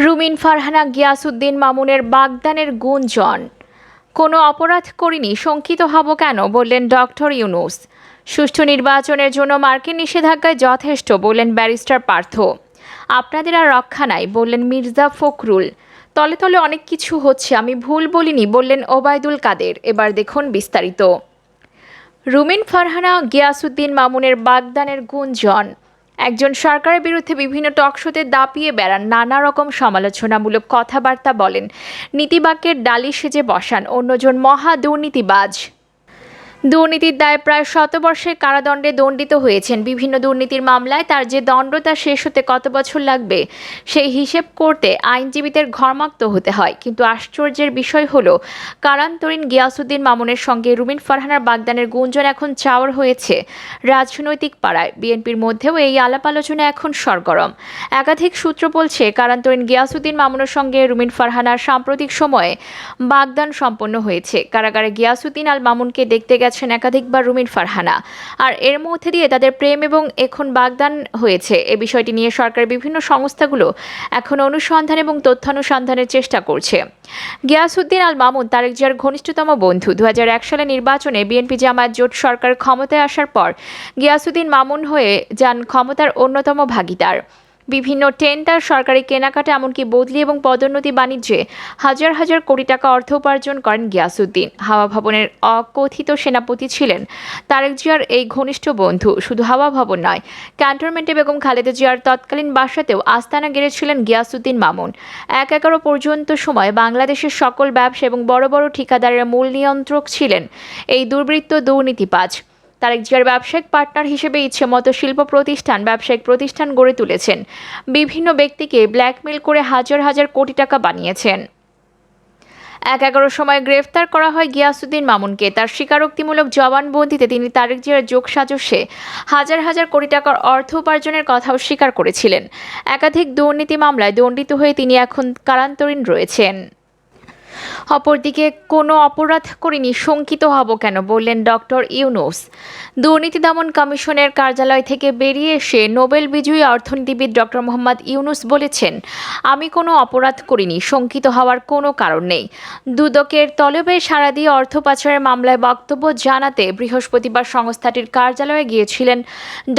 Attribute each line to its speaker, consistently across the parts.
Speaker 1: রুমিন ফারহানা গিয়াসুদ্দিন মামুনের বাগদানের গুঞ্জন। কোনো অপরাধ করিনি, শঙ্কিত হব কেন? বললেন ডক্টর ইউনুস। সুষ্ঠু নির্বাচনের জন্য মার্কিন নিষেধাজ্ঞায় যথেষ্ট, বললেন ব্যারিস্টার পার্থ। আপনাদের আর রক্ষা নাই, বললেন মির্জা ফখরুল। তলে তলে অনেক কিছু হচ্ছে, আমি ভুল বলিনি, বললেন ওবায়দুল কাদের। এবার দেখুন বিস্তারিত। রুমিন ফারহানা গিয়াসুদ্দিন মামুনের বাগদানের গুঞ্জন। একজন সরকারের বিরুদ্ধে বিভিন্ন টকশোতে দাপিয়ে বেড়ান নানা রকম সমালোচনামূলক কথাবার্তা বলেন। নীতিবাক্যের ডালি সেজে বসান, অন্যজন মহা দুর্নীতিবাজ। দুর্নীতির দায়ে প্রায় শতবর্ষের কারাদণ্ডে দণ্ডিত হয়েছেন। বিভিন্ন দুর্নীতির মামলায় তার যে দণ্ড তা শেষ হতে কত বছর লাগবে, সেই হিসেব করতে আইনজীবীদের ঘর্মাক্ত হতে হয়। কিন্তু আশ্চর্যের বিষয় হলো, কারান্তরীণ গিয়াসুদ্দিন মামুনের সঙ্গে রুমিন ফারহানার বাগদানের গুঞ্জন এখন চাওয়ার হয়েছে রাজনৈতিক পাড়ায়। বিএনপির মধ্যেও এই আলাপ আলোচনা এখন সরগরম। একাধিক সূত্র বলছে, কারান্তরীণ গিয়াসুদ্দিন মামুনের সঙ্গে রুমিন ফারহানার সাম্প্রতিক সময়ে বাগদান সম্পন্ন হয়েছে। কারাগারে গিয়াসুদ্দিন আল মামুনকে দেখতে গেছেন একাধিকবার রুমিন ফারহানা। আর এর মধ্যে দিয়ে তাদের প্রেম এবং এখন বাগদান হয়েছে। এ বিষয়টি নিয়ে সরকারের বিভিন্ন সংস্থাগুলো এখন অনুসন্ধান এবং তথ্যানুসন্ধানের চেষ্টা করছে। গিয়াসুদ্দিন আল মামুন তারেক জিয়ার ঘনিষ্ঠতম বন্ধু। দুহাজার এক সালে নির্বাচনে বিএনপি জামায়াত জোট সরকার ক্ষমতায় আসার পর গিয়াসুদ্দিন মামুন হয়ে যান ক্ষমতার অন্যতম ভাগিদার। বিভিন্ন টেন্ডার, সরকারি কেনাকাটা, এমনকি বদলি এবং পদোন্নতি বাণিজ্যে হাজার হাজার কোটি টাকা অর্থ উপার্জন করেন গিয়াসুদ্দিন। হাওয়া ভবনের অকথিত সেনাপতি ছিলেন তারেক জিয়ার এই ঘনিষ্ঠ বন্ধু। শুধু হাওয়া ভবন নয়, ক্যান্টনমেন্টে বেগম খালেদা জিয়ার তৎকালীন বাসাতেও আস্তানা গেড়েছিলেন গিয়াসুদ্দিন মামুন। এক এগারো পর্যন্ত সময় বাংলাদেশের সকল ব্যবসা এবং বড় বড় ঠিকাদারের মূল নিয়ন্ত্রক ছিলেন এই দুর্বৃত্ত দুর্নীতিবাজ। তারেক জিয়ার ব্যবসায়িক পার্টনার হিসেবে ইচ্ছে মতো শিল্প প্রতিষ্ঠান, ব্যবসায়িক প্রতিষ্ঠান গড়ে তুলেছেন। বিভিন্ন ব্যক্তিকে ব্ল্যাকমেল করে হাজার হাজার কোটি টাকা বানিয়েছেন। এক এগারো সময় গ্রেফতার করা হয় গিয়াসুদ্দিন মামুনকে। তার স্বীকারোক্তিমূলক জবানবন্দিতে তিনি তারেক জিয়ার যোগ সাজস্যে হাজার হাজার কোটি টাকার অর্থ উপার্জনের কথাও স্বীকার করেছিলেন। একাধিক দুর্নীতি মামলায় দণ্ডিত হয়ে তিনি এখন কারান্তরীণ রয়েছেন। অপরদিকে কোনো অপরাধ করিনি, শঙ্কিত হব কেন বললেন ডক্টর ইউনুস। দুর্নীতি দমন কমিশনের কার্যালয় থেকে বেরিয়ে এসে নোবেল বিজয়ী অর্থনীতিবিদ ডক্টর মোহাম্মদ ইউনুস বলেছেন, আমি কোনো অপরাধ করিনি, শঙ্কিত হওয়ার কোনো কারণ নেই। দুদকের তলবে সারা দিয়ে অর্থ পাচারের মামলায় বক্তব্য জানাতে বৃহস্পতিবার সংস্থাটির কার্যালয়ে গিয়েছিলেন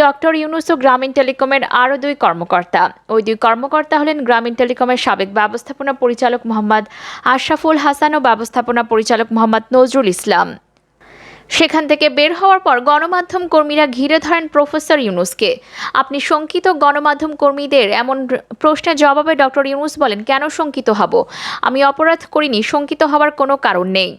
Speaker 1: ডক্টর ইউনুস ও গ্রামীণ টেলিকমের আরও দুই কর্মকর্তা। ওই দুই কর্মকর্তা হলেন গ্রামীণ টেলিকমের সাবেক ব্যবস্থাপনা পরিচালক মোহাম্মদ আশরাফুল হাসান ও ব্যবস্থাপনা পরিচালক মোহাম্মদ নজরুল ইসলাম। সেখান থেকে বের হওয়ার পর গণমাধ্যম কর্মীরা ঘিরে ধরেন প্রফেসর ইউনুসকে। আপনি শঙ্কিত গণমাধ্যম কর্মীদের এমন প্রশ্নের জবাবে ডক্টর ইউনুস বলেন, কেন শঙ্কিত হব? আমি অপরাধ করিনি, শঙ্কিত হওয়ার কোনো কারণ নেই।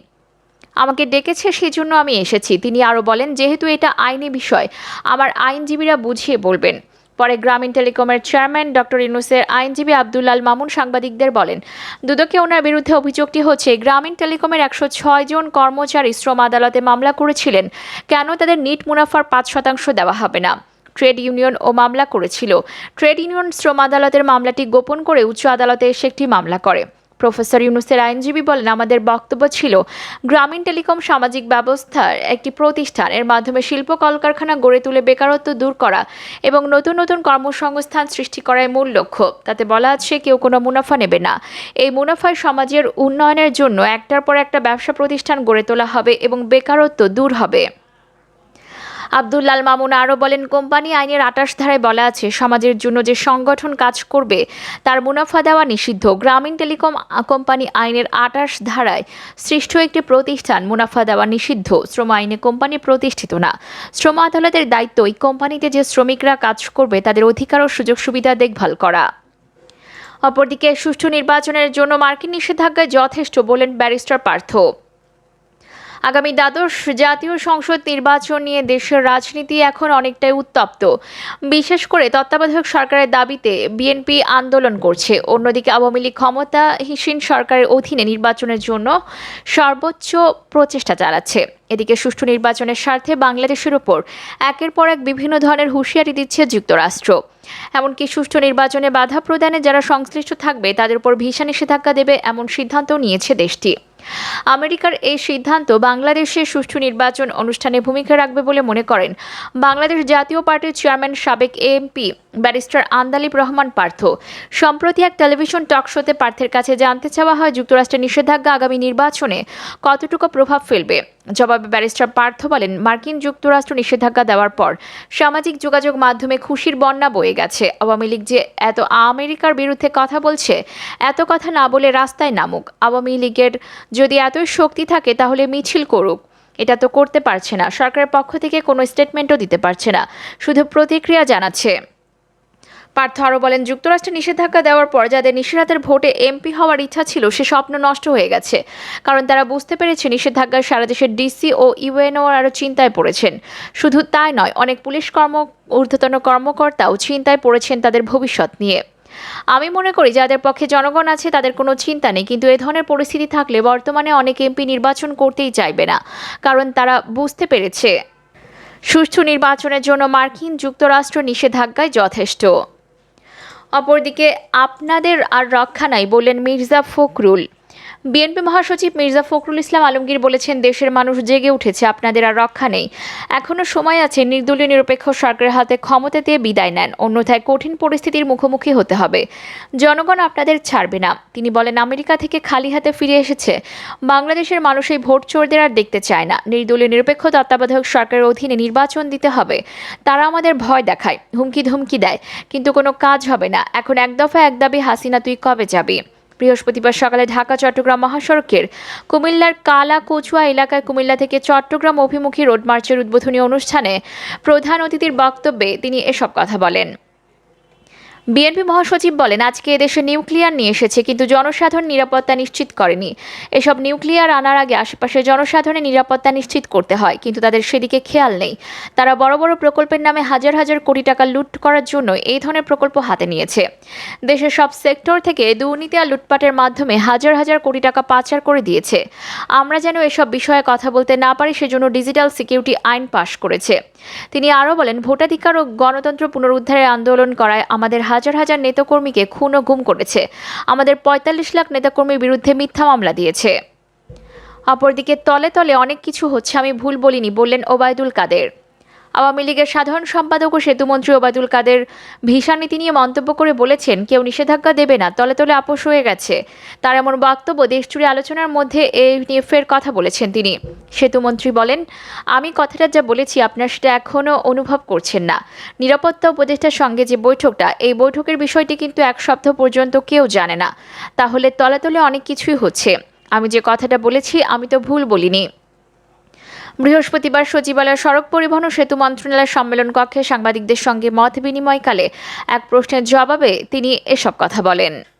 Speaker 1: আমাকে ডেকেছে সেজন্য আমি এসেছি। তিনি আরও বলেন, যেহেতু এটা আইনি বিষয়, আমার আইনজীবীরা বুঝিয়ে বলবেন। পরে গ্রামীণ টেলিকমের চেয়ারম্যান ডক্টর ইউনুসের আইনজীবী আবদুল্লাল মামুন সাংবাদিকদের বলেন দুদকে ওনার বিরুদ্ধে অভিযোগটি হচ্ছে, গ্রামীণ টেলিকমের একশো ছয় জন কর্মচারী শ্রম আদালতে মামলা করেছিলেন। কেন তাদের নিট মুনাফার পাঁচ শতাংশ দেওয়া হবে না? ট্রেড ইউনিয়ন ও মামলা করেছিল। ট্রেড ইউনিয়ন শ্রম আদালতের মামলাটি গোপন করে উচ্চ আদালতে এসে একটি মামলা করে। প্রফেসর ইউনুসের আইনজীবী বলেন, আমাদের বক্তব্য ছিল, গ্রামীণ টেলিকম সামাজিক ব্যবস্থার একটি প্রতিষ্ঠান, এর মাধ্যমে শিল্প কলকারখানা গড়ে তুলে বেকারত্ব দূর করা এবং নতুন নতুন কর্মসংস্থান সৃষ্টি করাই মূল লক্ষ্য। তাতে বলা আছে, কেউ কোনো মুনাফা নেবে না। এই মুনাফায় সমাজের উন্নয়নের জন্য একটার পর একটা ব্যবসা প্রতিষ্ঠান গড়ে তোলা হবে এবং বেকারত্ব দূর হবে। আবদুল্লাল মামুন আরও বলেন, কোম্পানি আইনের আটাশ ধারায় বলা আছে, সমাজের জন্য যে সংগঠন কাজ করবে তার মুনাফা দেওয়া নিষিদ্ধ। গ্রামীণ টেলিকম কোম্পানি আইনের আটাশ ধারায় সৃষ্ট একটি প্রতিষ্ঠান মুনাফা দেওয়া নিষিদ্ধ। শ্রম আইনে কোম্পানি প্রতিষ্ঠিত না। শ্রম আদালতের দায়িত্ব, এই কোম্পানিতে যে শ্রমিকরা কাজ করবে তাদের অধিকার ও সুযোগ সুবিধা দেখভাল করা। অপরদিকে সুষ্ঠু নির্বাচনের জন্য মার্কিন নিষেধাজ্ঞায় যথেষ্ট বলেন ব্যারিস্টার পার্থ। আগামী দ্বাদশ জাতীয় সংসদ নির্বাচন নিয়ে দেশের রাজনীতি এখন অনেকটাই উত্তপ্ত। বিশেষ করে তত্ত্বাবধায়ক সরকারের দাবিতে বিএনপি আন্দোলন করছে। অন্যদিকে আওয়ামী লীগ ক্ষমতাহীন সরকারের অধীনে নির্বাচনের জন্য সর্বোচ্চ প্রচেষ্টা চালাচ্ছে। এদিকে সুষ্ঠু নির্বাচনের স্বার্থে বাংলাদেশের ওপর একের পর এক বিভিন্ন ধরনের হুঁশিয়ারি দিচ্ছে যুক্তরাষ্ট্র। এমনকি সুষ্ঠু নির্বাচনে বাধা প্রদানে যারা সংশ্লিষ্ট থাকবে, তাদের উপর ভিসা নিষেধাজ্ঞা দেবে এমন সিদ্ধান্তও নিয়েছে দেশটি। আমেরিকার এই সিদ্ধান্ত বাংলাদেশে সুষ্ঠু নির্বাচন অনুষ্ঠানে ভূমিকা রাখবে বলে মনে করেন বাংলাদেশ জাতীয় পার্টির চেয়ারম্যান সাবেক এমপি ব্যারিস্টার আন্দালিব রহমান পার্থ। সম্প্রতি এক টেলিভিশন টক শোতে পার্থের কাছে জানতে চাওয়া হয় যুক্তরাষ্ট্রের নিষেধাজ্ঞা আগামী নির্বাচনে কতটুকু প্রভাব ফেলবে। জবাবে ব্যারিস্টার পার্থ বলেন, মার্কিন যুক্তরাষ্ট্র নিষেধাজ্ঞা দেওয়ার পর সামাজিক যোগাযোগ মাধ্যমে খুশির বন্যা বয়ে গেছে। আওয়ামী লীগ যে এত আমেরিকার বিরুদ্ধে কথা বলছে, এত কথা না বলে রাস্তায় নামুক। আওয়ামী লীগের যদি এতই শক্তি থাকে, তাহলে মিছিল করুক। এটা তো করতে পারছে না। সরকারের পক্ষ থেকে কোনো স্টেটমেন্টও দিতে পারছে না। শুধু প্রতিক্রিয়া জানাচ্ছে পার্থ আরও বলেন, যুক্তরাষ্ট্রে নিষেধাজ্ঞা দেওয়ার পর যাদের নিষেধাজ্ঞার ভোটে এমপি হওয়ার ইচ্ছা ছিল, সে স্বপ্ন নষ্ট হয়ে গেছে। কারণ তারা বুঝতে পেরেছে নিষেধাজ্ঞার সারা দেশের ডিসি ও ইউএনও আরও চিন্তায় পড়েছেন। শুধু তাই নয়, অনেক পুলিশ কর্ম, ঊর্ধ্বতন কর্মকর্তাও চিন্তায় পড়েছেন তাদের ভবিষ্যৎ নিয়ে। আমি মনে করি, যাদের পক্ষে জনগণ আছে, তাদের কোনো চিন্তা নেই, কিন্তু এ ধরনের পরিস্থিতি থাকলে বর্তমানে অনেক এমপি নির্বাচন করতেই চাইবে না, কারণ তারা বুঝতে পেরেছে। সুষ্ঠু নির্বাচনের জন্য মার্কিন যুক্তরাষ্ট্র নিষেধাজ্ঞায় যথেষ্ট। অপরদিকে আপনাদের আর রক্ষা নাই বললেন মির্জা ফখরুল। বিএনপি মহাসচিব মির্জা ফখরুল ইসলাম আলমগীর বলেছেন, দেশের মানুষ জেগে উঠেছে, আপনাদের আর রক্ষা নেই। এখনও সময় আছে, নির্দলীয় নিরপেক্ষ সরকারের হাতে ক্ষমতা দিয়ে বিদায় নেন। অন্যথায় কঠিন পরিস্থিতির মুখোমুখি হতে হবে। জনগণ আপনাদের ছাড়বে না। তিনি বলেন, আমেরিকা থেকে খালি হাতে ফিরে এসেছে। বাংলাদেশের মানুষ এই ভোট চোরদের আর দেখতে চায় না। নির্দলীয় নিরপেক্ষ তত্ত্বাবধায়ক সরকারের অধীনে নির্বাচন দিতে হবে। তারা আমাদের ভয় দেখায়, হুমকি ধুমকি দেয়। কিন্তু কোনো কাজ হবে না। এখন এক দফা এক দাবি, হাসিনা, তুই কবে যাবি? বৃহস্পতিবার সকালে ঢাকা, চট্টগ্রাম মহাসড়কের কুমিল্লার কালা কচুয়া এলাকায় কুমিল্লা থেকে চট্টগ্রাম অভিমুখী রোড মার্চের উদ্বোধনী অনুষ্ঠানে প্রধান অতিথির বক্তব্যে তিনি এসব কথা বলেন। বিএনপি মহাসচিব বলেন, আজকে এদেশে নিউক্লিয়ার নিয়ে এসেছে, কিন্তু জনসাধারণ নিরাপত্তা নিশ্চিত করেনি। এসব নিউক্লিয়ার আনার আগে আশেপাশের জনসাধারণের নিরাপত্তা নিশ্চিত করতে হয়, কিন্তু তাদের সেদিকে খেয়াল নেই। তারা বড় বড় প্রকল্পের নামে হাজার হাজার কোটি টাকা লুট করার জন্য এই ধরনের প্রকল্প হাতে নিয়েছে। দেশের সব সেক্টর থেকে দুর্নীতি আর লুটপাটের মাধ্যমে হাজার হাজার কোটি টাকা পাচার করে দিয়েছে। আমরা যেন এসব বিষয়ে কথা বলতে না পারি, সেজন্য ডিজিটাল সিকিউরিটি আইন পাশ করেছে। তিনি আরও বলেন, ভোটাধিকার ও গণতন্ত্র পুনরুদ্ধারের আন্দোলন করায় আমাদের হাজার হাজার নেতাকর্মীকে খুন ও গুম করেছে। আমাদের পঁয়তাল্লিশ লাখ নেতাকর্মীর বিরুদ্ধে মিথ্যা মামলা দিয়েছে। অপরদিকে তলে তলে অনেক কিছু হচ্ছে আমি ভুল বলিনি, বললেন ওবায়দুল কাদের। আওয়ামী লীগের সাধারণ সম্পাদক ও সেতুমন্ত্রী ওবায়দুল কাদের ভিসা নীতি নিয়ে মন্তব্য করে বলেছেন, কেউ নিষেধাজ্ঞা দেবে না, তলে তলে আপোষ হয়ে গেছে। তার এমন বক্তব্য দেশজুড়ে আলোচনার মধ্যে এই নিয়ে ফের কথা বলেছেন তিনি। সেতুমন্ত্রী বলেন, আমি কথাটা যা বলেছি আপনার সেটা এখনও অনুভব করছেন না। নিরাপত্তা উপদেষ্টার সঙ্গে যে বৈঠকটা, এই বৈঠকের বিষয়টি কিন্তু এক সপ্তাহ পর্যন্ত কেউ জানে না। তাহলে তলে তলে অনেক কিছুই হচ্ছে। আমি যে কথাটা বলেছি, আমি তো ভুল বলিনি। বৃহস্পতিবার সচিবালয় সড়ক পরিবহন ও সেতু মন্ত্রণালয়ের সম্মেলন কক্ষে সাংবাদিকদের সঙ্গে মত বিনিময়কালে এক প্রশ্নের জবাবে তিনি এসব কথা বলেন।